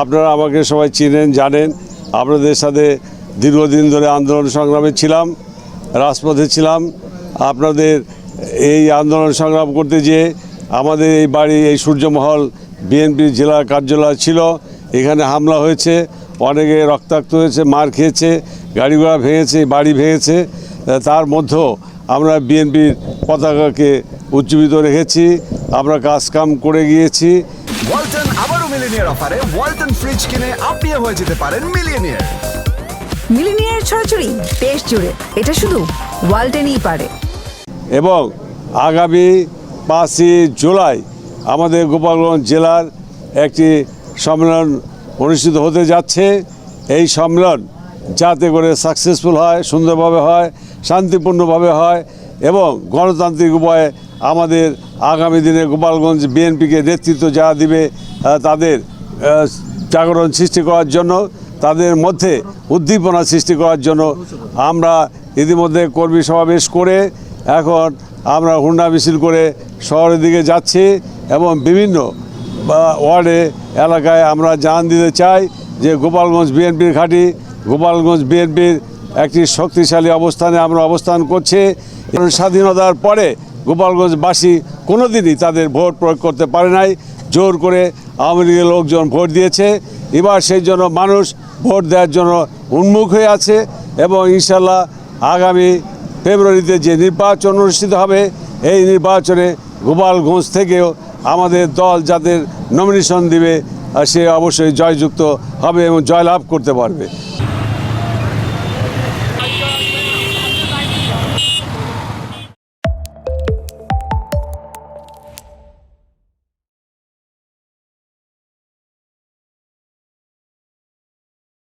আপনারা আমাকে সবাই চিনেন, জানেন। আপনাদের সাথে দীর্ঘদিন ধরে আন্দোলন সংগ্রামে ছিলাম, রাজপথে ছিলাম। আপনাদের এই আন্দোলন সংগ্রাম করতে যেয়ে আমাদের এই বাড়ি, এই সূর্যমহল বিএনপি জেলা কার্যালয় ছিল। এখানে হামলা হয়েছে, অনেকে রক্তাক্ত হয়েছে, মার খেয়েছে, গাড়ি ঘোড়া ভেঙেছে, বাড়ি ভেঙেছে। তার মধ্যেও আমরা বিএনপির পতাকাকে উজ্জীবিত রেখেছি। আমরা কাজ কাম করে গিয়েছি। মিলিনিয়ার অফারে ওয়ালটন ফ্রিজ কিনে আপনিও হয়ে যেতে পারেন মিলিয়নিয়ার মিলিনিয়ার ছড়াছড়ি দেশ জুড়ে। এটা শুধু ওয়ালটেনই পারে। এবং আগামী পাঁচই জুলাই আমাদের গোপালগঞ্জ জেলার একটি সম্মেলন অনুষ্ঠিত হতে যাচ্ছে। এই সম্মেলন যাতে করে সাকসেসফুল হয় সুন্দরভাবে হয় শান্তিপূর্ণভাবে হয় এবং গণতান্ত্রিক উপায়ে আমাদের আগামী দিনে গোপালগঞ্জ বিএনপিকে নেতৃত্ব যারা দিবে তাদের জাগরণ সৃষ্টি করার জন্য, তাদের মধ্যে উদ্দীপনা সৃষ্টি করার জন্য আমরা ইতিমধ্যে কর্মী সমাবেশ করে এখন আমরা হুন্ডা মিছিল করে শহরের দিকে যাচ্ছি এবং বিভিন্ন ওয়ার্ডে, এলাকায় আমরা জান দিতে চাই যে গোপালগঞ্জ বিএনপির ঘাঁটি, গোপালগঞ্জ বিএনপির একটি শক্তিশালী অবস্থানে আমরা অবস্থান করছি। স্বাধীনতার পরে গোপালগঞ্জবাসী কোনোদিনই তাদের ভোট প্রয়োগ করতে পারে নাই। জোর করে আওয়ামী লীগের লোকজন ভোট দিয়েছে। এবার সেই জন্য মানুষ ভোট দেওয়ার জন্য উন্মুখ হয়ে আছে এবং ইনশাল্লাহ আগামী ফেব্রুয়ারিতে যে নির্বাচন অনুষ্ঠিত হবে, এই নির্বাচনে গোপালগঞ্জ থেকেও আমাদের দল যাদের নমিনেশন দিবে, সে অবশ্যই জয়যুক্ত হবে এবং জয়লাভ করতে পারবে।